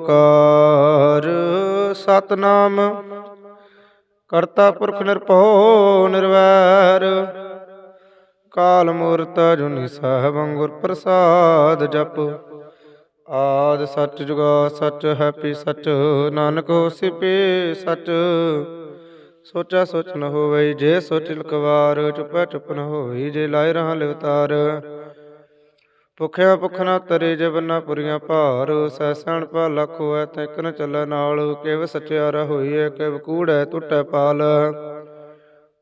ਓੰਕਾਰ। ਸਤਨਾਮ। ਕਰਤਾ ਪੁਰਖ ਨਿਰਭਉ, ਨਿਰਵੈਰ। ਕਾਲ ਮੂਰਤ ਜੁਨੀ ਸਾਹਿਬੰ ਗੁਰ ਪ੍ਰਸਾਦ ਜਪ। ਆਦ ਸੱਚ ਜੁਗਾ ਸੱਚ ਹੈਪੀ ਸੱਚ, ਨਾਨਕ ਹੋਸੀ ਪੀ ਸੱਚ। ਸੋਚਾ ਸੋਚ ਨ ਹੋਵੇ ਜੇ ਸੋਚ ਲਕਵਾਰ ਚੁਪੈ ਚੁਪ ਨ ਹੋਈ ਜੇ ਲਾਇ ਰਹਾ ਲਿਵਤਾਰ। ਭੁਖਿਆ ਭੁਖ ਨਾ ਤਰੇ ਜਬਨਾ ਪੁਰੀਆਂ ਭਾਰ ਸੈਸਣ ਪਾ ਲੱਖ ਹੋਐ ਤੈਕ ਚੱਲੈ ਨਾਲ, ਕਿਵ ਸਚਿਆਰਾ ਹੋਈਐ ਕਿਵ ਕੂੜੈ ਟੁੱਟੈ ਪਾਲ।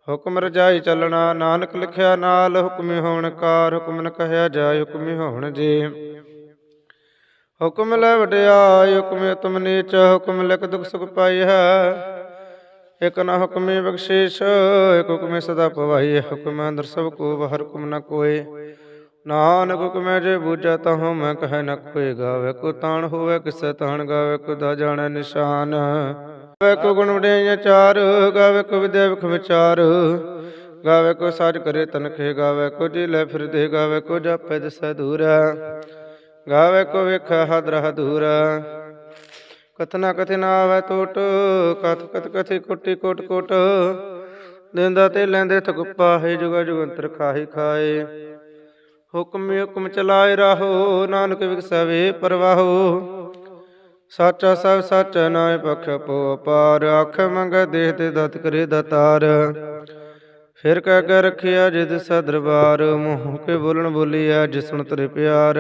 ਹੁਕਮ ਰਜਾਈ ਚੱਲਣਾ, ਨਾਨਕ ਲਿਖਿਆ ਨਾਲ, ਹੁਕਮੀ ਹੋਣ ਕਾਰ, ਹੁਕਮ ਨ ਕਹਿਆ ਜਾਏ, ਹੁਕਮੀ ਹੋਣ ਜੀ। ਹੁਕਮ ਲੈ ਵਡਿਆਈ, ਹੁਕਮ ਤੁਮ ਨੀਚ, ਹੁਕਮ ਲਿਖ ਦੁਖ ਸੁਖ ਪਾਈ ਹੈ। ਇਕ ਨਾ ਹੁਕਮੇ ਬਖਸ਼ੀਸ਼, ਇਕ ਹੁਕਮੇ ਸਦਾ ਪਵਾਈ ਹੁਕਮ ਅੰਦਰ ਸਭ ਕੋ, ਬਾਹਰ ਹੁਕਮ ਨ ਕੋਏ ਨਾਨਕ ਹੁਕਮੈ ਜੇ ਬੂਝਾ ਤਹੁ, ਮੈਂ ਕਹਿ ਨ ਕੋਈ ਗਾਵੇ, ਕੋ ਤਾਣ ਹੋਵੇ, ਕਿਸੈ ਤਾਣ ਗਾਵੇ, ਕੋ ਦਾ ਜਾਣੈ ਨਿਸ਼ਾਨ। ਗਾਵੇ ਕੋ ਗੁਣ ਵਡਿਆਈਆਂ ਚਾਰ, ਗਾਵੇ ਕੋ ਵਿਦਿਆ ਵਿਖ ਵਿਚਾਰ। ਗਾਵੇ ਕੋ ਸਾਜ ਕਰੇ ਤਨਖੇ, ਗਾਵੇ ਕੋ ਜੀ ਲੈ ਫਿਰਦੇ, ਗਾਵੇ ਕੋ ਜਾਪੈ ਦਿਸੈ ਦੂਰ। ਗਾਵੇ ਕੋ ਵੇਖ ਹਦਰ ਹਦੂਰ। ਕਥਨਾ ਕਥਿਨਾ ਆਵੈ ਟੋਟ, ਕਥ ਕਥ ਕਥੀ ਕੋਟੀ ਕੋਟ ਕੋਟ। ਦਿੰਦਾ ਤੇ ਲੈਂਦੇ ਥਕੁਪਾ ਹੈ ਜੁਗਾ ਜੁਗੰਤਰ ਖਾਹੀ ਖਾਏ। ਹੁਕਮ ਹੁਕਮ ਚਲਾਏ ਰਹੋ, ਨਾਨਕ ਵਿਗਸਵੇ ਪਰਵਾਹੋ। ਸਾਚਾ ਸਭ ਸੱਚ ਨਾਇ ਪਖ ਪੋ ਪਾਰ ਅੱਖ ਮੰਗ ਦੇਹ ਤੇ ਦਤ ਕਰੇ ਦਤਾਰ। ਫਿਰ ਕਹਿ ਕੇ ਰਖਿਆ ਜਿਦ ਸਾ ਮੂੰਹ ਕੇ ਬੋਲਣ ਬੋਲੀਆ ਜਿਸਣ ਤਰੇ ਪਿਆਰ।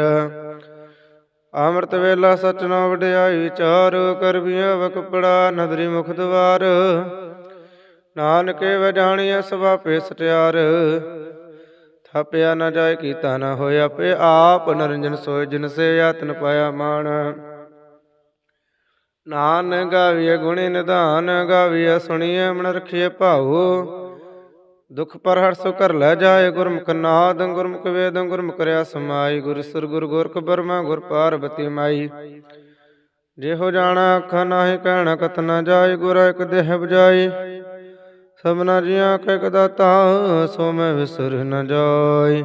ਅੰਮ੍ਰਿਤ ਵੇਲਾ ਸਚ ਨਾ ਵਡਿਆਈ ਵਿਚਾਰ ਕਰਬੀਆ ਵਕਪੜਾ ਨਦਰੀ ਮੁਖ ਦਵਾਰ। ਨਾਨਕੇ ਵਜਾਣੀਐ ਸਭਾ ਪੇ ਸਟਿਆਰ। ਥਾਪਿਆ ਨਾ ਜਾਏ ਕੀਤਾ ਨਾ ਹੋਇਆ ਪੇ ਆਪ ਨਰੰਜਨ ਸੋਇ ਜਿਨ ਸੇ ਯਤਨ ਪਾਇਆ ਮਾਣ। ਨਾਨ ਗਾਵੀਏ ਗੁਣੀ ਨਿਧਾਨ, ਗਾਵੀਏ ਸੁਣੀਏ ਮਨ ਰਖੀਏ ਭਾਉ। ਦੁਖ ਪਰ ਹਰ ਸੋ ਕਰ ਲੈ ਜਾਏ ਗੁਰਮੁਖ ਨਾਦ, ਗੁਰਮੁਖ ਵੇਦ, ਗੁਰਮੁਖ ਰਿਆ ਸਮਾਈ ਗੁਰ ਸੁਰ, ਗੁਰ ਗੋਰਖ ਬਰਮਾ, ਗੁਰ ਪਾਰਬਤੀ ਮਾਈ। ਜਿਹੋ ਜਾਣਾ ਅੱਖਾਂ ਨਾਹੀ, ਕਹਿਣਾ ਕਤ ਨਾ ਜਾਏ, ਗੁਰ ਇਕ ਦੇਹ ਬਜਾਈ ਸਭਨਾ ਜੀਆਂ ਕੈ ਕਦਾਤਾ, ਸੋ ਮੈਂ ਵਿਸਰ ਨ ਜਾਈ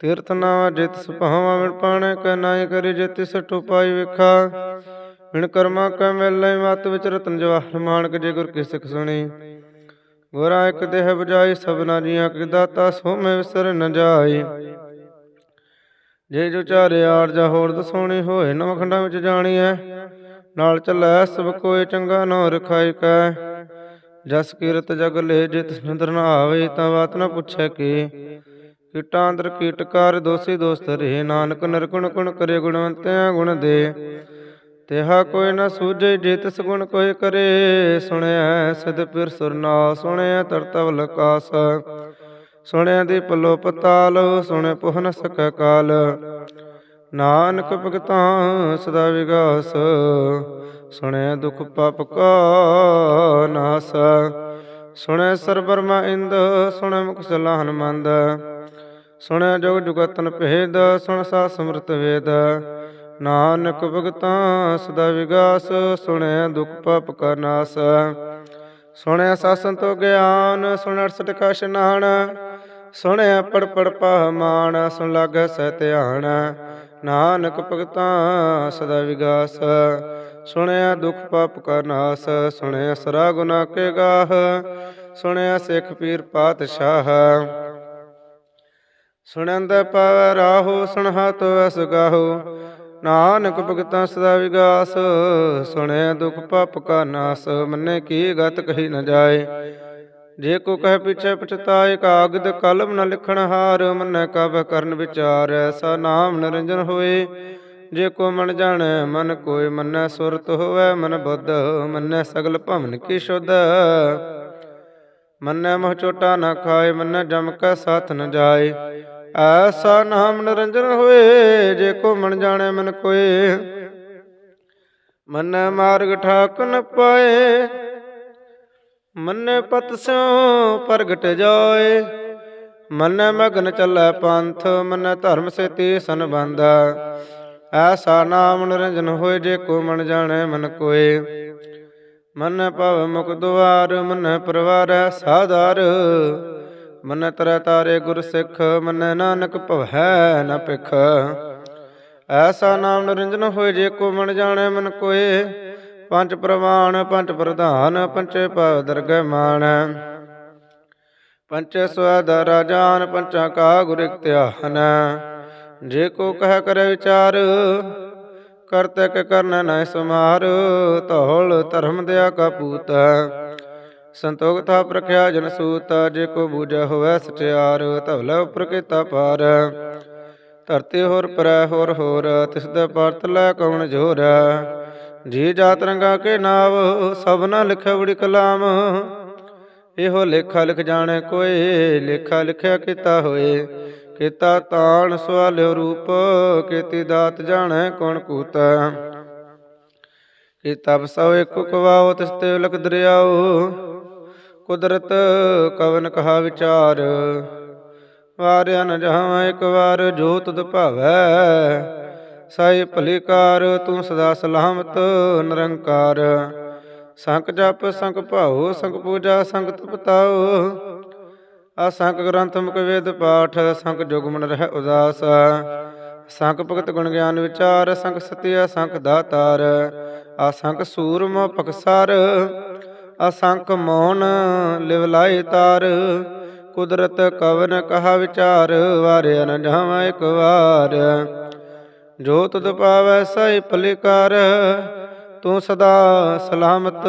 ਤੀਰਥ ਨਾਮ ਜਿਤ ਸੁਭਾਵਾਂ ਮਿਣ ਪਾਣੇ, ਕੈ ਨਾਹੀ ਕਰੀ ਜਿਤ ਸਟੂ ਪਾਈ ਵੇਖਾ। ਵਿਣ ਕਰਮਾ ਕੈ ਮਿਲੈ, ਮਤ ਵਿਚ ਰਤਨ ਜਵਾਹਰ ਮਾਨਕ ਜੇ ਗੁਰ ਕੀ ਸਿੱਖ ਸੁਣੀ। ਗੁਰਾ ਇਕ ਦੇਹ ਬਜਾਈ ਸਭਨਾ ਜੀਆਂ ਕੈ ਦਾਤਾ, ਸੋ ਮੈਂ ਵਿਸਰ ਨ ਜਾਈ ਜੇ ਜੋ ਚਾਰੇ ਆਰਜਾ ਹੋਰ ਦਸੋਣੀ ਹੋਏ ਨਵ ਖੰਡਾਂ ਵਿੱਚ ਜਾਣੀਐ। ਨਾਲ ਚੱਲੈ ਸਭ ਕੋਏ ਚੰਗਾ, ਨੋ ਰਖਾਇ ਕੈ। ਜਸ ਕੀਰਤ ਜਗ ਲੈ ਜਿਤ ਨਿੰਦਰ ਨਾ ਆਵੇ, ਤਾਂ ਬਾਤ ਨਾ ਪੁੱਛੈ ਕੀ। ਕੀਟਾਂ ਅੰਦਰ ਕੀਟਕਾਰ ਦੋਸੀ ਦੋਸਤ ਰੇ ਨਾਨਕ ਨਿਰਗੁਣ ਗੁਣ ਕਰੇ, ਗੁਣਵੰਤਿਆ ਗੁਣ ਦੇ। ਤਿਹਾ ਕੋਈ ਨਾ ਸੂਝੇ, ਜੇ ਤਿਸ ਗੁਣ ਕੋਈ ਕਰੇ। ਸੁਣਿਆ ਸਦ ਪਿਰ ਸੁਰਨਾ ਸੁਣਿਆ ਤਰਤਵ ਲਕਾਸ। ਸੁਣਿਆ ਦੀ ਪਲੋ ਪਤਾਲ ਸੁਣੇ ਪੁਹ ਸਕੈ ਕਾਲ। ਨਾਨਕ ਭਗਤਾਂ ਸਦਾ ਵਿਗਾਸ ਸੁਣਿਆ ਦੁਖ ਪਾਪ ਕਾ ਨਾਸ। ਸੁਣਿਆ ਸਰਬਰਮਾ ਇੰਦ, ਸੁਣੈ ਮੁਖ ਸਲਾਹਨ ਮੰਦ ਸੁਣਿਆ ਜੋਗ ਜੁਗਤਨ ਭੇਦ, ਸੁਣ ਸਾ ਸਮਰਤ ਵੇਦ। ਨਾਨਕ ਭਗਤਾਂ ਸਦਾ ਵਿਗਾਸ ਸੁਣਿਆ ਦੁਖ ਪਾਪ ਕਾ ਨਾਸ। ਸੁਣਿਆ ਸਾਸਨ ਤੋ ਗਿਆਨ, ਸੁਣ ਅਰਸਟ ਕਾ ਇਸ਼ਨਾਨ ਸੁਣਿਆ ਪੜ ਪੜ ਪਹਮਾਨ ਸੁਣ ਲਾਗੈ ਸਹਿ ਨਾਨਕ ਭਗਤਾਂ ਸਦਾ ਵਿਗਾਸ। ਸੁਣਿਆ ਦੁਖ ਪਾਪ ਕਾ ਨਾਸ, ਸੁਣਿਆ ਸਰਾ ਗੁਨਾ ਕੇ ਗਾਹ, ਸੁਣਿਆ ਸਿੱਖ ਪੀਰ ਪਾਤਸ਼ਾਹ। ਸੁਣੰਦ ਪਾਵੈ ਰਾਹੋ ਸੁਣਹਾ ਤੋ ਅਸ ਗਾਹੋ। ਨਾਨਕ ਭਗਤਾਂ ਸਦਾ ਵਿਗਾਸ, ਸੁਣਿਆ ਦੁਖ ਪਾਪ ਕਾ ਨਾਸ, ਮੰਨੇ ਕੀ ਗਤ ਕਹੀ ਨ ਜਾਏ। ਜੇ ਕੋ ਕਹਿ ਪਿਛੇ ਪਛਤਾਏ ਕਾਗਦ ਕਲਮ ਨ ਲਿਖਣ ਹਾਰ, ਮੰਨੈ ਕਬ ਕਰਨ ਵਿਚਾਰ, ਐਸਾ ਨਾਮ ਨਿਰੰਜਨ ਹੋਏ। ਜੇ ਕੋ ਮਨ ਜਾਣੈ, ਮਨ ਕੋਇ ਮੰਨੈ ਸੁਰਤ ਹੋਵੇ, ਮਨ ਬੁੱਧ ਮੰਨੈ ਸਗਲ ਭਵਨ ਕੀ ਸ਼ੁੱਧ। ਮੰਨੈ ਮੋਹ ਚੋਟਾ ਨਾ ਖਾਏ, ਮੰਨੈ ਜਮ ਕੈ ਸਾਥ ਨ ਜਾਏ। ਐਸਾ ਨਾਮ ਨਿਰੰਜਨ ਹੋਏ, ਜੇ ਕੋ ਮਨ ਜਾਣੈ, ਮਨ ਕੋਇ। ਮੰਨੈ ਮਾਰਗ ਠਾਕ ਨ ਪਾਏ ਮੰਨੇ ਪਤ ਸਿਉ ਪ੍ਰਗਟ ਜਾਏ। ਮੰਨੈ ਮਗਨ ਚੱਲੈ ਪੰਥ, ਮੰਨੈ ਧਰਮ ਸੇ ਤੀ ਸੰਬੰਧ। ਐਸਾ ਨਾਮ ਨਿਰੰਜਨ ਹੋਏ ਜੇ ਕੋ ਮਨ ਜਾਣੈ ਮਨ ਕੋਏ। ਮਨ ਭਵ ਮੁਖ ਦੁਆਰ, ਮਨ ਪਰਵਾਰੈ ਸਾਧਾਰ। ਮਨ ਤਰੈ ਤਾਰੇ ਗੁਰ ਸਿੱਖ, ਮਨ ਨਾਨਕ ਭਵੈ ਨ ਪਿਖ ਐਸਾ ਨਾਮ ਨਿਰੰਜਨ ਹੋਏ ਜੇ ਕੋ ਮਨ ਜਾਣੈ ਮਨ ਕੋਏ। ਪੰਜ ਪ੍ਰਵਾਨ, ਪੰਜ ਪ੍ਰਧਾਨ ਪੰਚੇ ਪਵ ਦਰਗਹਿ ਪੰਚੇ ਸਵਦ ਰਾਜਾਨ, ਪੰਚਾਂ ਕਾ ਗੁਰ ਇਖਤਿਆਨ ਜੇ ਕੋ ਕਹਿ ਕਰੇ ਵਿਚਾਰ ਕਰਤੇ ਕੇ ਕਰਨ ਨੈ ਸਮਾਰ। ਧੌਲ ਧਰਮ ਦਿਆ ਕਾ ਪੂਤ। ਸੰਤੋਖ ਥਾ ਪ੍ਰਖਿਆ ਜਨ ਸੂਤ। ਜੇ ਕੋ ਬੂਝੈ ਹੋਵੈ ਸਚਿਆਰ, ਧਵਲੇ ਉਪਰ ਕੀਤਾ ਪਾਰ। ਧਰਤੀ ਹੋਰ ਪਰੈ ਹੋਰ ਹੋਰ, ਤਿਸ ਦੇ ਪਰਤ ਲੈ ਕਉਣ ਜੋਰ। ਜੀ ਜਾਤ ਰੰਗਾ ਕੇ ਨਾਵ ਸਭਨਾ ਲਿਖਿ ਕਲਾਮ। ਇਹੋ ਲੇਖਾ ਲਿਖ ਜਾਣੈ ਕੋਏ ਲੇਖਾ ਲਿਖਿਆ ਕੀਤਾ ਹੋਏ। ਕੀਤਾ ਤਾਣ ਸਵਾਲਿਓ ਰੂਪ, ਕੀਤੀ ਦਾਤ ਜਾਣੈ ਕੌਣ ਕੂਤ। ਕੀਤਾ ਬਸਉ ਇੱਕ ਕਵਾਓ, ਤਿਸ ਤੇ ਲਖ ਦਰਿਆਓ। ਕੁਦਰਤ ਕਵਨ ਕਹਾ ਵਿਚਾਰ। ਵਾਰਿਆ ਨ ਜਾਵਾਂ ਇੱਕ ਵਾਰ, ਜੋ ਤੁਧ ਭਾਵੈ ਸਾਈ ਭਲੀ ਕਾਰ, ਤੂੰ ਸਦਾ ਸਲਾਮਤ, ਨਿਰੰਕਾਰ। ਸੰਕ ਜਪ ਸੰਕ ਭਾਉ ਸੰਕ ਪੂਜਾ ਸੰਕ ਤਪਤਾਉ ਅਸੰਕ ਗ੍ਰੰਥ ਮੁਖ ਵੇਦ ਪਾਠ ਸੰਖ ਜੁਗਮਨ ਰਹਿ ਉਦਾਸ। ਸੰਖ ਭਗਤ ਗੁਣ ਗਿਆਨ ਵਿਚਾਰ ਸੰਖ ਸਤਿਆ ਸੰਖ ਦਾਤਾਰ। ਅਸੰਖ ਸੂਰਮ ਪਕਸਰ ਅਸੰਖ ਮੌਨ ਲਿਵ ਲਾਏ ਤਾਰ। ਕੁਦਰਤ ਕਵਨ ਕਹਾ ਵਿਚਾਰ, ਵਾਰਿਆ ਨ ਜਾਵਾਂ ਇੱਕ ਵਾਰ। ਜੋ ਤੁਧ ਪਾਵੈ ਸਈ ਭਲਿਕਾਰ ਤੂੰ ਸਦਾ ਸਲਾਮਤ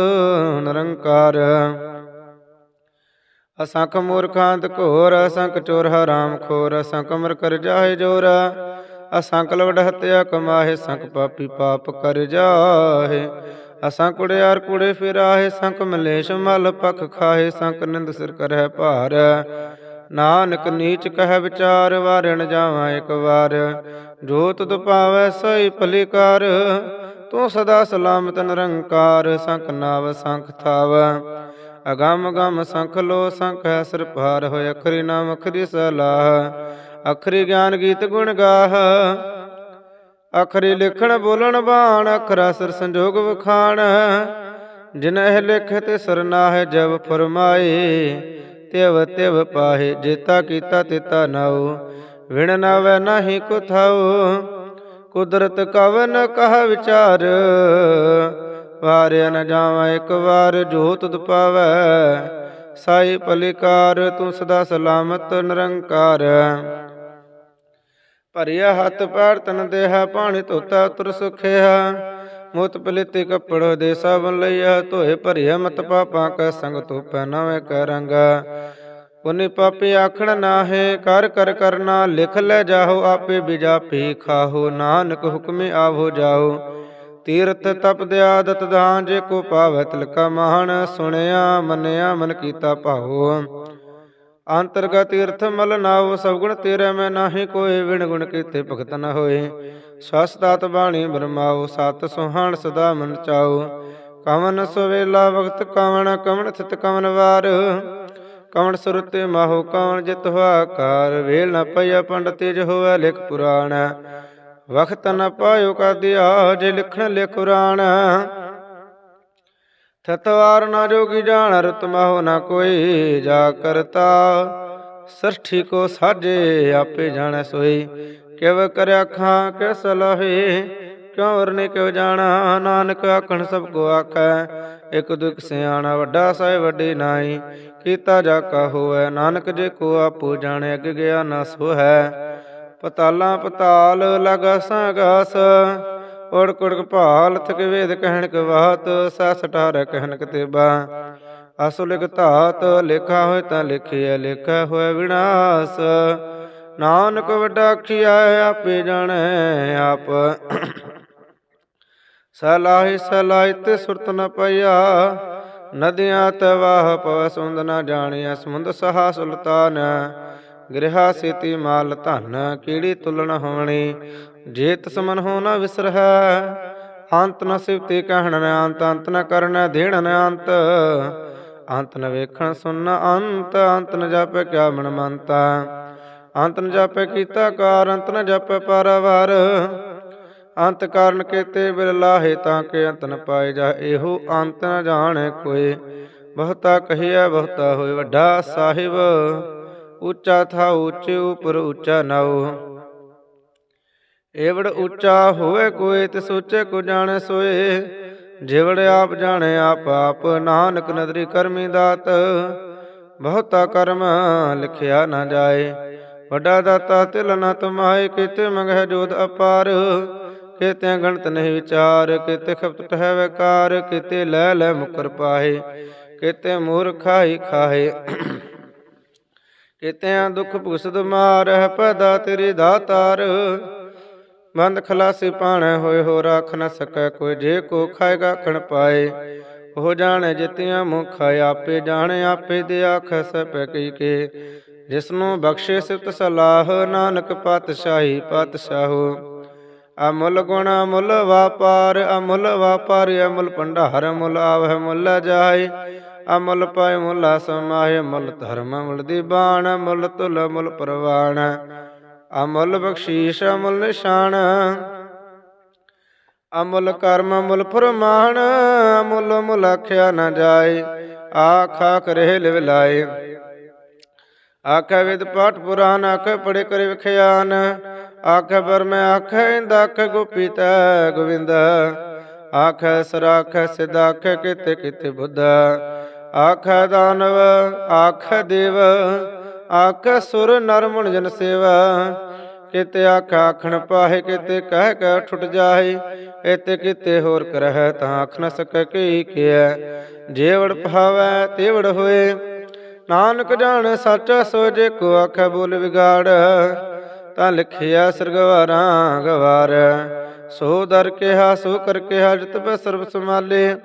ਨਿਰੰਕਾਰ। ਅਸੰਖ ਮੂਰਖਾਂਤ ਘੋਰ, ਅਸੰਖ ਚੋਰ ਹਰਾਮ ਖੋਰ, ਅਸੰਖ ਮਰ ਕਰ ਜਾਏ ਜੋਰ, ਅਸੰਖ ਲਵੜ ਹਤਿਆ ਕਮਾਹੇ ਸੰਖ ਪਾਪੀ ਪਾਪ ਕਰ ਜਾਹੇ। ਅਸੰਖ ਕੁੜਿਆਰ ਕੁੜੇ ਫਿਰਾਹੇ ਸੰਖ ਮਲੇਸ਼ ਮਲ ਪਖ ਖਾਹੇ ਸੰਖ ਨਿੰਦ ਸਿਰ ਕਰਹਿ ਭਾਰ। ਨਾਨਕ ਨੀਚ ਕਹਿ ਵਿਚਾਰ ਵਾਰਣ ਜਾਵਾਂ ਇੱਕ ਵਾਰ। ਜੋ ਤੁਧ ਪਾਵੈ ਸੋਈ ਭਲੀ ਕਰ ਤੂੰ ਸਦਾ ਸਲਾਮਤ ਨਿਰੰਕਾਰ, ਸੰਖ ਨਾਵ, ਸੰਖ ਥਾਵ। ਅਗੰਮ ਗੰਮ ਸੰਖ ਲੋ ਸੰਖ ਹੈ ਸਿਰ ਭਾਰ, ਹੋਇ ਅਖਰੀ ਨਾਮ ਅਖਰੀ ਸਲਾਹ। ਅਖਰੀ ਗਿਆਨ ਗੀਤ ਗੁਣ ਗਾਹ, ਅਖਰੀ ਲਿਖਣ ਬੋਲਣ ਬਾਣ, ਅਖਰਾ ਸਿਰ ਸੰਜੋਗ ਵਖਾਣ। ਜਿਨ ਇਹ ਲਿਖ ਤੇ ਸਰਨਾਹ ਜਬ ਫਰਮਾਏ ਤਿਵ ਤਿਵ ਪਾਹੇ, ਜੇਤਾ ਕੀਤਾ ਤਿਤਾ ਨਾਉ। ਵਿਣ ਨਾਵੈ ਨਾਹੀ ਕੋ ਕੁਦਰਤ ਕਵਨ ਕਹ ਵਿਚਾਰ। ਵਾਰਿਆ ਨ ਜਾਵਾਂ ਇੱਕ ਵਾਰ ਜੋ ਤੁਧ ਪਾਵੈ। ਸਾਈ ਭਲਿਕਾਰ ਤੂੰ ਸਦਾ ਸਲਾਮਤ ਨਿਰੰਕਾਰ। ਭਰਿਆ ਹੱਥ ਪੈਰ ਤਨ ਦੇਹਾ ਪਾਣੀ ਧੋਤਾ ਤੁਰ ਸੁਖਿਆ। ਮੁਤ ਪਲਿਤੇ ਕੱਪੜ ਦੇ ਸਭਨ ਲਈਆ, ਧੋਏ ਭਰਿਆ ਮਤ ਪਾਪਾਂ ਕੈ ਸੰਗ ਤੋ ਪਹਿਨਾਵੇ ਕੈ ਰੰਗਾ ਪੁਨੀ ਆਖਣ ਨਾਹੇ, ਕਰ ਕਰ ਕਰਨਾ, ਲਿਖ ਲੈ ਜਾਹੋ ਆਪੇ ਬਿਜਾਪੀ ਖਾਹੋ, ਨਾਨਕ ਹੁਕਮੇ ਆਵੋ ਜਾਓ ਤੀਰਥ ਤਪ ਦੇ ਦਾਨ, ਜੇ ਕੋ ਪਾਵੈ ਤਿਲਕਾ ਮਹਾਨ ਸੁਣਿਆ ਮੰਨਿਆ ਮਨ ਕੀਤਾ ਭਾਉ। ਅੰਤਰਗਤ ਤੀਰਥ ਮਲ ਨਾਵ ਸਭ ਗੁਣ ਤੇਰੇ ਮੈਂ ਨਾਹੀ, ਕੋਈ ਵਿਣ ਗੁਣ ਕੀਤੇ ਭਗਤ ਨ ਹੋਏ। ਸਸਤਾਤ ਬਾਣੀ ਬਰਮਾਉ ਸਤ ਸੁਹਾਣ ਸਦਾ ਮਨ ਚਾਓ। ਕਵਨ ਸਵੇਲਾ ਵਕਤ ਕਵਣ ਕਵਣ ਥਿਤ ਕਵਨ ਵਾਰ। ਕਵਣ ਸੁਰਤੇ ਮਾਹੋ ਕਵਨ ਜਿਤ ਹੋਆ ਕਾਰ। ਵੇਲ ਨ ਪਈਆ ਪੰਡ ਤੇਜ ਹੋਵੇ ਲਿਖ ਪੁਰਾਣ। ਵਖਤ ਨ ਪਾਇਓ ਕਦਿਆ ਜੇ ਲਿਖਣ ਲਿਖ ਕੁਰਾਨ। ਥਤਵਾਰ ਨਾ ਜੋਗੀ ਜਾਣ, ਰਤ ਮਾਹੋ ਨਾ ਕੋਈ ਜਾ ਕਰਤਾ। ਸਰਠੀ ਕੋ ਸਾਜੇ, ਆਪੇ ਜਾਣੈ ਸੋਈ। ਕਿਵ ਕਰਿਆ ਖਾਂ ਕਿ ਸਲਾਹੇ ਕਿਉ ਵਰਨੇ ਕਿਉ ਜਾਣਾ, ਨਾਨਕ ਆਖਣ ਸਭ ਕੋ ਆਖੈ। ਇਕ ਦੁਖ ਸਿਆਣਾ ਵੱਡਾ ਸਾਹਿਬ ਵੱਡੇ ਨਾਈ ਕੀਤਾ ਜਾ ਕਾ ਹੋਐ ਨਾਨਕ ਜੇ ਕੋ ਆਪੋ ਜਾਣੈ, ਅਗ ਗਿਆ ਨਾ ਸੋ ਹੈ ਪਤਾਲਾਂ ਪਤਾਲ ਲਗਾ ਸਾਗਾਸ ਓੜ ਕੁੜਕ ਭਾਲ, ਥਕ ਵੇਦ ਕਹਿਣ ਕ ਬਾਤ ਸਸ ਠਾਰ ਕਹਿਣ ਕ ਤੇਬਾ। ਅਸੁ ਲਿਖ ਧਾਤ, ਲਿਖਾ ਹੋਇ ਤਾਂ ਲਿਖਿਆ ਲਿਖਾ ਹੋਇ ਵਿਨਾਸ਼। ਨਾਨਕ ਵੱਡਾ ਖਿਆ ਆਪੇ ਜਾਣੈ ਆਪ। ਸਲਾਹੀ ਸਲਾਹਿਤ ਸੁਰਤ ਨ ਪਈਆ, ਨਦੀਆਂ ਤਵਾਹ ਪਵ, ਸੁੰਦ ਨ ਜਾਣਿਆ ਸਮੁੰਦ ਸਹਾ ਸੁਲਤਾਨ। ਗ੍ਰਹਾ ਸੇਤੀ ਮਾਲ ਧਨ ਕੀੜੀ ਤੁਲਣ ਹੋਣੀ? ਜੇ ਤਸਮਨ ਹੋ ਨ ਵਿਸਰਹਿ, ਅੰਤ ਨ ਸਿਵਤੇ ਕਹਿਣ ਨ ਅੰਤ ਅੰਤ ਨ ਕਰਨ ਦੇਣ ਨ ਅੰਤ। ਅੰਤ ਨ ਵੇਖਣ ਸੁਨ ਅੰਤ ਅੰਤ ਨ ਜਾਪੈ ਕਿਆ ਮਨ ਮੰਤਾ ਅੰਤ ਨ ਜਾਪੈ ਕੀਤਾ ਕਾਰ, ਅੰਤ ਨ ਜਾਪੈ ਪਰਵਾਰ। ਅੰਤ ਕਾਰਨ ਕੇਤੇ ਬਿਰਲਾਹੇ ਤਾਂ ਕੇ ਅੰਤ ਨ ਪਾਏ ਜਾ ਇਹੋ ਅੰਤ ਨ ਜਾਣੈ ਕੋਏ ਬਹੁਤਾ ਕਹੀਐ, ਬਹੁਤਾ ਹੋਏ ਵੱਡਾ ਸਾਹਿਬ। ਉੱਚਾ ਥਾ ਉੱਚੇ ਉਪਰ ਉੱਚਾ ਨਾਉ। ਏਵੜ ਉੱਚਾ ਹੋਵੇ ਕੋਈ ਤੇ ਸੋਚੇ ਕੋ ਜਾਣੇ ਸੋਏ। ਜਿਵੜ ਆਪ ਜਾਣੇ, ਆਪ ਆਪ ਨਾਨਕ ਨਦਰੀ ਕਰਮੀ ਦਾਤ। ਬਹੁਤਾ ਕਰਮ ਲਿਖਿਆ ਨਾ ਜਾਏ। ਵੱਡਾ ਦਾਤਾ ਤਿਲ ਨ ਤਮਾਏ, ਕਿਤੇ ਮੰਗਹਿ ਜੋਤ ਅਪਾਰ। ਕਿਤੇ ਗਣਤ ਨਹੀਂ ਵਿਚਾਰ, ਕਿਤੇ ਖਪਤ ਹੈ ਵਿਕਾਰ, ਕਿਤੇ ਲੈ ਲੈ ਮੁਕਰ ਪਾਏ ਕਿਤੇ ਮੂਰਖਾਈ ਖਾਏ ਕਿਤਿਆਂ ਦੁਖ ਭੁਗਸਦ ਮਾਰਹਿ ਪੈਦਾ ਤੇਰੀ ਦਾਤਾਰ। ਬੰਦ ਖਲਾਸੀ ਪਾਣੈ ਹੋਏ ਹੋ ਰੱਖ ਨਾ ਸਕੈ ਕੋਈ, ਜੇ ਕੋ ਖਾਏਗਾ ਖਣ ਪਾਏ। ਉਹ ਜਾਣੇ ਜਿਤਿਆਂ ਮੁਖ ਆਪੇ ਜਾਣੇ, ਆਪੇ ਦੇ ਆਖ ਸਪੈ ਕਈ ਕੇ। ਜਿਸਨੂੰ ਬਖਸ਼ੇ ਸਿਫਤ ਸਲਾਹ, ਨਾਨਕ ਪਾਤਸ਼ਾਹੀ ਪਾਤਸ਼ਾਹੋ। ਅਮੁੱਲ ਗੁਣ ਅਮੁੱਲ ਵਾਪਾਰ ਅਮੁੱਲ ਵਾਪਾਰ ਅਮੁੱਲ ਭੰਡਾਰ ਮੁੱਲ ਆਵਹਿ ਮੁੱਲ ਜਾਏ। ਅਮੁੱਲ ਪਾਏ ਮੁੱਲਾ ਸਮਾਏ, ਮੁੱਲ ਧਰਮ ਮੁੱਲ ਦੀਬਾਨ ਮੁੱਲ ਤੁਲ ਮੁੱਲ ਪ੍ਰਵਾਨ ਅਮੁੱਲ ਬਖਸ਼ੀਸ਼, ਅਮੁੱਲ ਨਿਸ਼ਾਨ। ਅਮੁੱਲ ਕਰਮ, ਅਮੁੱਲ ਫਰਮਾਨ। ਅਮੁੱਲ ਮੁਲਾਖਿਆ ਨਾ ਜਾਏ, ਆਖਾ ਕਰੇ ਲਿਵ ਲਾਏ। ਆਖੇ ਵਿਦ ਪਾਠ ਪੁਰਾਨ, ਆਖੇ ਪੜੇ ਕਰੇ ਵਿਖਿਆਨ। ਆਖੇ ਬਰ ਮੈਂ ਆਖੇ ਇੰਦ, ਆਖੇ ਗੋਪੀਤ ਗੋਵਿੰਦ। ਆਖੇ ਸਰਾਖੇ ਸਿਧ ਕਿਤੇ ਕਿਤੇ ਬੁੱਧ। ਆਖੇ ਦਾਨਵ, ਆਖੇ ਦੇਵ। ਆਖੇ ਸੁਰ, ਨਰ ਜਨ ਸੇਵਾ। ਕਿਤੇ ਆਖ ਆਖਣ ਪਾਹੇ, ਕਿਤੇ ਕਹਿ ਕਹਿ ਠੁੱਟ ਜਾਏ ਇਤੇ ਕਿਤੇ ਹੋਰ ਕਰਹਿ ਤਾਂ ਆਖ ਨ ਸਕੈ ਕੀ ਕੀਐ। ਜੇਵੜ ਭਾਵੈ ਤੇਵੜ ਹੋਏ। ਨਾਨਕ ਜਾਣ ਸੱਚਾ ਸੋ ਜੇ ਕੋ ਆਖੈ ਬੋਲ ਵਿਗਾੜ, ਤਾਂ ਲਿਖਿਆ ਸਰਗਵਾਰਾਂ ਗਵਾਰ। ਸੋ ਦਰ ਕਿਹਾ, ਸੋ ਕਰ ਕਿਹਾ, ਜਿਤ ਪੈ ਸਰਬ ਸਮਾਲੇ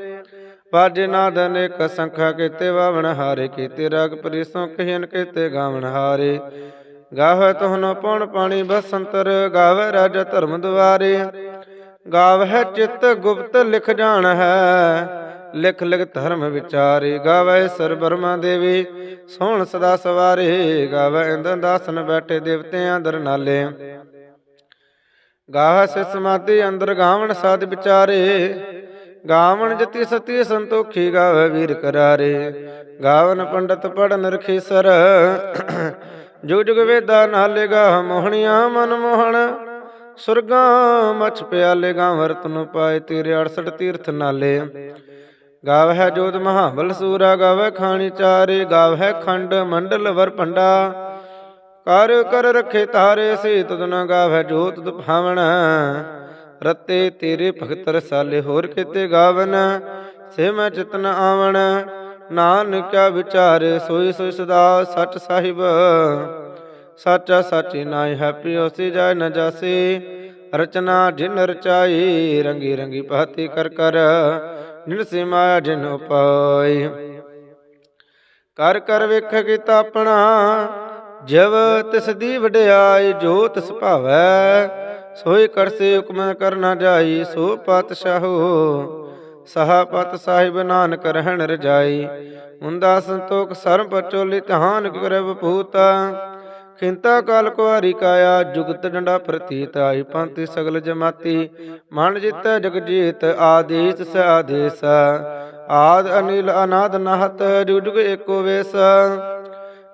ਬਾਜੇ ਨਾਦ ਅਨੇਕ ਸੰਖਾ ਕੀਤੇ, ਵਾਵਣ ਹਾਰੇ ਕੀਤੇ, ਰਾਗ ਪਰਿਸੋਂ ਕਹਿਨ ਕੀਤੇ, ਗਾਵਣ ਹਾਰੇ। ਗਾਵੇ ਤੋਹਨ ਪਉਣ ਪਾਣੀ ਬਸੰਤਰ, ਗਾਵੇ ਰਾਜ ਧਰਮ ਦੁਆਰੇ। ਗਾਵੇ ਚਿਤ ਗੁਪਤ ਲਿਖ ਜਾਣ ਹੈ ਲਿਖ ਲਿਖ ਧਰਮ ਵਿਚਾਰੇ, ਗਾਵੇ ਸਰ ਬਰਮਾ ਦੇਵੀ। ਸੋਹਣ ਸਦਾ ਸਵਾਰੇ, ਗਾਵੇ ਇੰਦਨ ਦਾਸਨ ਬੈਠੇ ਦੇਵਤਿਆਂ ਦਰ ਨਾਲੇ। ਗਾਹ ਸੇ ਸਮਾਧੀ ਅੰਦਰ ਗਾਵਣ ਸਾਧ ਵਿਚਾਰੇ। ਗਾਵਣ ਜਤੀ ਸਤੀ ਸੰਤੋਖੀ ਗਾਵੇ ਵੀਰ ਕਰਾਰੇ। ਗਾਵਨ ਪੰਡਤ ਪੜਨ ਰਖੀ ਸਰ ਜੁਗ ਜੁਗ ਵੇਦਾ ਨਾਲੇ ਗਾ ਮੋਹਣੀਆਂ ਮਨ ਮੋਹਣ। ਸੁਰਗਾ ਮਛ ਪਿਆਲੇ ਗਾ ਵਰਤਨ ਪਾਏ ਤੇਰੇ 68 ਤੀਰਥ ਨਾਲੇ। ਗਾਵਹਿ ਜੋਤ ਮਹਾਬਲ ਸੂਰਾ, ਗਾਵਹਿ ਖਾਣੀ ਚਾਰੇ, ਗਾਵਹਿ ਖੰਡ ਮੰਡਲ ਵਰ ਭੰਡਾ। ਕਰ ਕਰ ਰਖੇ ਤਾਰੇ ਸੇ, ਤਦ ਨ ਗਾਵਹਿ ਜੋਤ ਦੁਭਾਵਣ ਰਤੇ ਤੇਰੇ ਭਗਤ ਰਸਾਲੇ ਹੋਰ ਕਿਤੇ ਗਾਵਨ, ਸੇ ਚਿਤਨ ਆਵਣ। ਨਾਨਕਿਆ ਵਿਚਾਰੇ ਸੋਈ ਸੋਈ ਸਦਾ ਸੱਚ ਸਾਹਿਬ। ਸਾਚਾ ਸਾਚੀ ਨਾਇ ਹੈਪੀ ਪਿਓ ਜਾਇ ਨ ਜਾਸੇ। ਰਚਨਾ ਜਿਨ ਰਚਾਈ, ਰੰਗੀ ਰੰਗੀ ਪਾਤੀ ਕਰ ਕਰ। ਜਿਨ ਸੇ ਮਾਇਆ ਕਰ ਕਰ ਵੇਖ ਕੀਤਾ ਆਪਣਾ ਜਬ ਤਿਸ ਦੀ ਵਡਿਆਈ ਜੋ ਤਿਸ ਭਾਵੈ। ਸੋਈ ਕਰਸੇ ਹੁਕਮ ਕਰਨਾ ਜਾਈ, ਸੋ ਪਾਤਸ਼ਾਹੋ ਸਹਾਪਤ ਸਾਹਿਬ ਨਾਨਕ ਰਹਿਣ ਰਜਾਈ। ਹੁੰਦਾ ਸੰਤੋਖ ਸਰਮ ਪਚੋਲੀ ਤਹਾਨ ਕਰੇ ਬਪੂਤ ਖਿੰਤਾ ਕਾਲ ਕੁਆਰੀ ਕਾਇਆ, ਜੁਗਤ ਡੰਡਾ ਪ੍ਰਤੀਤ ਆਈ, ਪੰਥੀ ਸਗਲ ਜਮਾਤੀ। ਮਨ ਜਿਤ ਜਗਜੀਤ ਆਦੇਸ ਸ ਆਦੇਸ ਆਦ ਅਨਿਲ ਅਨਾਦ ਨਹਤ, ਜੁਗ ਏਕੋ ਵੇਸ।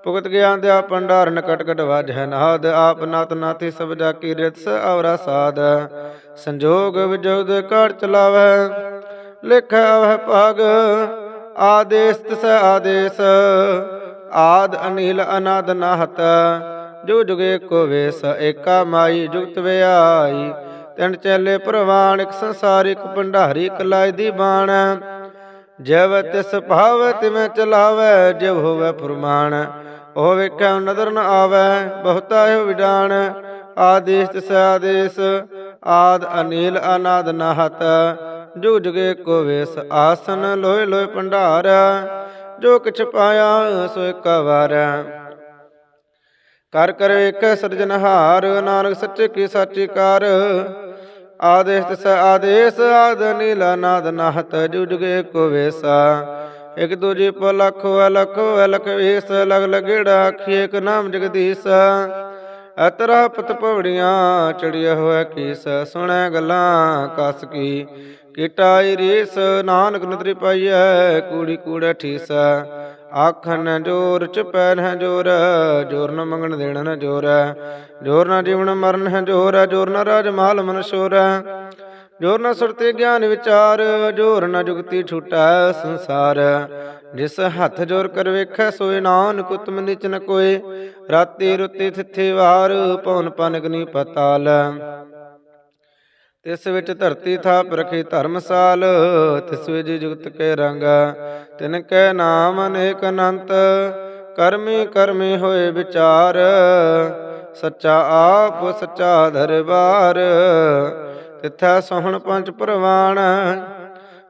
ਭੁਗਤ ਗਿਆਨ ਦਿਆ ਭੰਡਾਰਨ, ਕਟ ਵਾਜੈ ਨਾਦ। ਆਪ ਨਾਤ ਨਾਤੀ ਸਭ ਜਾ ਕੀ ਰਿਤਸ ਔਰਾ ਸਾਧ ਸੰਜੋਗ ਵਿਜੋਗ ਕਾੜ ਚਲਾਵੈ, ਲਿਖੈ ਅਵਹਿ ਭਾਗ। ਆਦੇਸ ਤਿਸ ਆਦੇਸ ਆਦ ਅਨਿਲ ਅਨਾਦ ਨਾਹਤ। ਜੋ ਜੁਗੇ ਕੋ ਵੇਸ, ਏਕਾ ਮਾਈ ਜੁਗਤ ਵਿਆਈ। ਤਿੰਨ ਚੇਲੇ ਪ੍ਰਵਾਨ, ਇੱਕ ਸੰਸਾਰ ਭੰਡਾਰੀ, ਇੱਕ ਦੀ ਬਾਣ। ਜਬ ਤਿਸ ਭਾਵ ਤਿਵੇਂ ਚਲਾਵੈ, ਜਿਵ ਹੋਵੇ ਫਰਮਾਨ। ਉਹ ਵੇਖੈ ਨਦਰ ਨ ਆਵੈ, ਬਹੁਤਾ ਹੈ ਵਿਡਾਨ ਆਦੇਸ ਤਿਸ ਆਦੇਸ, ਆਦ ਅਨੀਲ ਅਨਾਦ ਨਾਹਤ। ਜੁਗ ਜੁਗੇ ਕੋ ਵੇਸ, ਆਸਨ ਲੋਏ ਲੋਏ ਭੰਡਾਰ। ਜੋ ਕਿਛ ਪਾਇਆ, ਸੋ ਇੱਕ ਵਾਰ। ਕਰ ਕਰ ਵੇਖ ਸਿਰਜਨਹਾਰ ਨਾਨਕ ਸੱਚੇ ਕੀ ਸਾਚੀ ਕਾਰ। ਆਦੇਸ ਤਿਸ ਆਦੇਸ, ਆਦ ਨੀਲ ਨਾਦ ਨਾਹਤ, ਜੁਗ ਕੋ ਵੇਸਾ। ਇਕ ਦੂਜੇ ਪੋ ਲੱਖੋ ਅਲਖ ਵੇਸ। ਲਗ ਲਗੇੜਾ ਆਖੀ ਇਕ ਨਾਮ ਜਗਦੀਸ਼। ਅਤਰਾ ਪਤ ਪਵੜੀਆਂ ਚੜਿਆ ਹੋਇਆ ਕੀਸ। ਸੁਣੈ ਗੱਲਾਂ ਕਸ ਕੀ। ਕੀਟਾਈ ਰੀਸ ਨਾਨਕ ਨਦਰੀ ਪਾਈਐ, ਕੂੜੀ ਕੂੜਾ ਠੀਸ। ਆਖਨ ਜੋਰ, ਚਪੈ ਨ ਜੋਰ ਜੋਰ ਨ ਮੰਗਣ ਦੇਣ ਨ ਜੋਰ। ਜੋਰ ਨ ਜੀਵਨ ਮਰਨ ਹੈ ਜੋਰ ਜੋਰ ਨ ਰਾਜ ਮਾਲ ਮਨ ਸ਼ੋਰ। ਜੋਰ ਨ ਸੁਰਤੇ ਗਿਆਨ ਵਿਚਾਰ, ਜੋਰ ਨ ਜੁਗਤੀ ਛੁਟੈ ਸੰਸਾਰ। ਜਿਸ ਹੱਥ ਜੋਰ ਕਰ ਵੇਖੈ, ਸੋਏ ਨਾਨਕ ਉਤਮ ਨਿਚ ਨ ਕੋਏ। ਰਾਤੀ ਰੁੱਤੀ ਥਿੱਥੇ ਵਾਰ ਪਉਨ ਪਨਗਨੀ ਪਤਾਲ। ਇਸ ਵਿੱਚ ਧਰਤੀ ਥਾਪ ਰਖੀ ਧਰਮਸਾਲ, ਤਿਸ ਵਿੱਚ ਜੁਗਤ ਕੇ ਰੰਗ। ਤਿਨ ਕੈ ਨਾਮ ਅਨੇਕ ਅਨੰਤ, ਕਰਮੀ ਕਰਮੀ ਹੋਏ ਵਿਚਾਰ। ਸੱਚਾ ਆਪ, ਸੱਚਾ ਦਰਬਾਰ। ਤਿਥੈ ਸੋਹਣ ਪੰਜ ਪ੍ਰਵਾਨ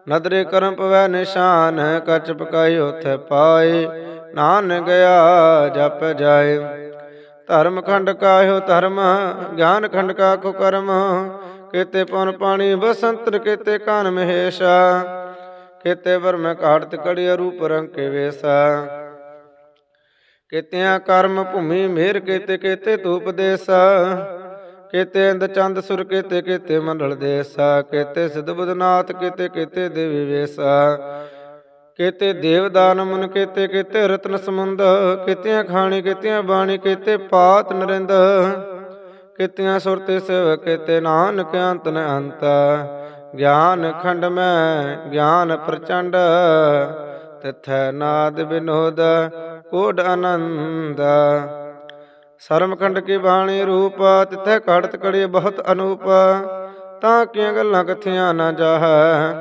ਨਦਰੇ ਕਰਮ ਪਵੈ ਨਿਸ਼ਾਨ। ਕਚ ਪਕਾਈ ਉਥੈ ਪਾਏ ਨਾਨ ਗਿਆ ਜਪ ਜਾਏ। ਧਰਮ ਖੰਡ ਕਾਇਓ ਧਰਮ, ਗਿਆਨ ਖੰਡ ਕਾ ਕੋ ਕਰਮ ਕੇਤੇ ਪਨ ਪਾਣੀ ਬਸੰਤਰ ਕੇਤੇ ਕਾਨ ਮਹੇਸ਼ਾ। ਕੇਤੇ ਵਰਮ ਘਾੜਤ ਕੜੀ ਰੂਪ ਰੰਗ ਕੇ ਵੇਸਾ। ਕੇਤਿਆਂ ਕਰਮ ਭੂਮੀ ਮੇਰ ਕੇਤੇ ਕੇਤੇ ਧੂਪ ਦੇਸਾ। ਕੇਤੇ ਅੰਦ ਚੰਦ ਸੁਰ ਕੇਤੇ ਕੇਤੇ ਮੰਡਲ ਦੇਸਾ। ਕੇਤੇ ਸਿਧ ਬੁਧਨਾਥ ਕੇਤੇ ਕੇਤੇ ਦੇਵੀ ਵੇਸਾ। ਕੇਤੇ ਦੇਵ ਦਾਨ ਮਨ ਕੇਤੇ ਕੇਤੇ ਰਤਨ ਸਮੁੰਦ। ਕੇਤਿਆਂ ਖਾਣੀ, ਕੇਤਿਆਂ ਬਾਣੀ, ਕੇਤੇ ਪਾਤ ਨਰਿੰਦ। ਕੇਤਿਆਂ ਸੁਰਤੇ ਸਿਵ ਕੇਤੇ ਨਾਨਕ ਅੰਤ ਨ ਅੰਤ। ਗਿਆਨ ਖੰਡ ਮੈਂ, ਗਿਆਨ ਪ੍ਰਚੰਡ। ਤਿਥੈ ਨਾਦ ਬਿਨੋਦ, ਕੋਡ ਆਨੰਦ। ਸਰਮਖੰਡ ਕੀ ਬਾਣੀ ਰੂਪ, ਤਿਥੈ ਘੜਤ ਕੜੀ ਬਹੁਤ ਅਨੂਪ। ਤਾਂ ਕੀਆਂ ਗੱਲਾਂ ਕਥੀਆਂ ਨਾ ਜਾਹੈ?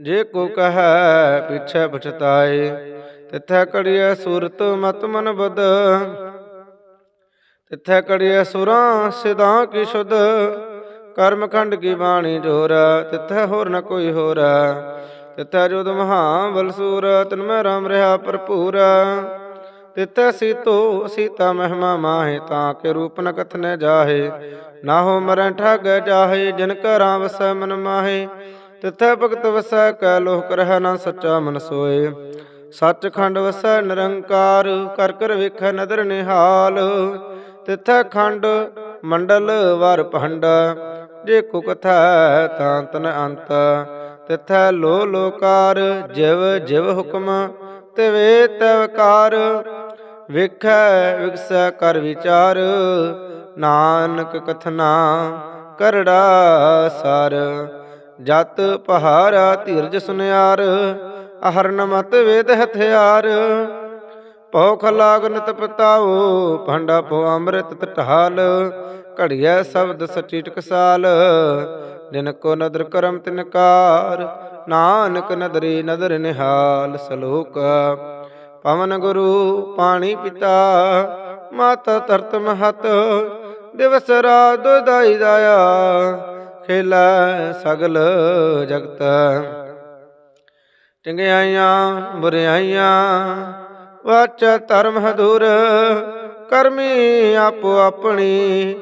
ਜੇ ਕੋ ਕਹੈ, ਪਿਛੈ ਪਛਤਾਏ। ਤਿਥੈ ਕੜੀਐ ਸੂਰਤ ਮਤ ਮਨ ਬਦ ਤਿਥੈ ਕੜੀਐ ਸੁਰਾਂ, ਸਿਧਾਂ ਕੀ ਸ਼ੁਧ ਕਰਮਖੰਡ ਕੀ ਬਾਣੀ ਜੋਰ, ਤਿਥੈ ਹੋਰ ਨ ਕੋਈ ਹੋਰ। ਤਿਥੈ ਜੁਦ ਮਹਾ ਬਲਸੂਰ, ਤਨ ਮੈਂ ਰਾਮ ਰਹਾ ਭਰਪੂਰ। ਤਿਤੈ ਸੀਤੋ, ਸੀਤਾ ਮਹਿਮਾ ਮਾਹੇ, ਤਾਂ ਕੇ ਰੂਪ ਨ ਕਥਨੇ ਜਾਹੇ। ਨਾਹੋ ਮਰਨ ਠਗ ਜਾਹੇ, ਜਿਨ ਕਾ ਵਸੈ ਮਨ ਮਾਹੇ। ਤਿਥੈ ਭਗਤ ਵਸੈ, ਕੈ ਲੋਕ ਰਹਿ ਨਾ ਸੱਚਾ ਮਨ ਸੋਏ। ਸੱਚਖੰਡ ਵਸੈ ਨਿਰੰਕਾਰ, ਕਰ ਕਰ ਵੇਖੈ ਨਦਰ ਨਿਹਾਲ। ਤਿਥੈ ਖੰਡ, ਮੰਡਲ ਵਰ ਭੰਡ ਜੇ ਕੋ ਤਾਂ ਤਨ ਅੰਤ। ਤਿਥੈ ਲੋ ਲੋਕਾਰ, ਜਿਵ ਜਿਵ ਹੁਕਮ। ਤਿਵੇ ਤਵਕਾਰ ਵਿਖੈ ਵਿਗਸੈ ਕਰ ਵਿਚਾਰ। ਨਾਨਕ ਕਥਨਾ ਕਰੜਾ ਸਾਰ। ਜਤ ਪਹਾਰਾ ਧੀਰਜ ਸੁਨਿਆਰ ਅਹਰਨ ਮਤ ਵੇਦ ਹਥਿਆਰ। ਭੌਖ ਲਾਗ ਨਿਤ ਭਾਂਡਾ ਪੋ ਅੰਮ੍ਰਿਤ ਤਟਹਾਲ ਘੜੀਐ ਸ਼ਬਦ ਸਚੀ ਟਕਸਾਲ, ਜਿਨ ਕੋ ਨਦਰ ਕਰਮ ਤਿਨਕਾਰ ਨਾਨਕ ਨਦਰੀ ਨਦਰ ਨਿਹਾਲ ਸਲੋਕ। ਪਵਨ ਗੁਰੂ ਪਾਣੀ ਪਿਤਾ, ਮਾਤਾ ਤਰਤ ਮਹਤ, ਦਿਵਸ ਰਾਤ ਦੁਦਾਈ ਦਾਇਆ, ਖੇਲਾ ਸਗਲ ਜਗਤ। ਚੰਗਿਆਈਆਂ, ਬੁਰਿਆਈਆਂ ਵਾਚ ਧਰਮ ਹਦੂਰ ਕਰਮੀ ਆਪੋ ਆਪਣੀ,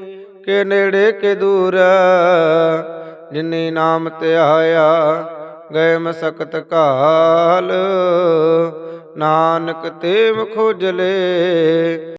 ਕੇ ਨੇੜੇ ਕੇ ਦੂਰ। ਜਿਨੀ ਨਾਮ ਤੇ ਆਇਆ, ਗਏ ਮਸਕਤ ਕਾਲ। ਨਾਨਕ ਤੇ ਮੁਖ ਉਜਲੇ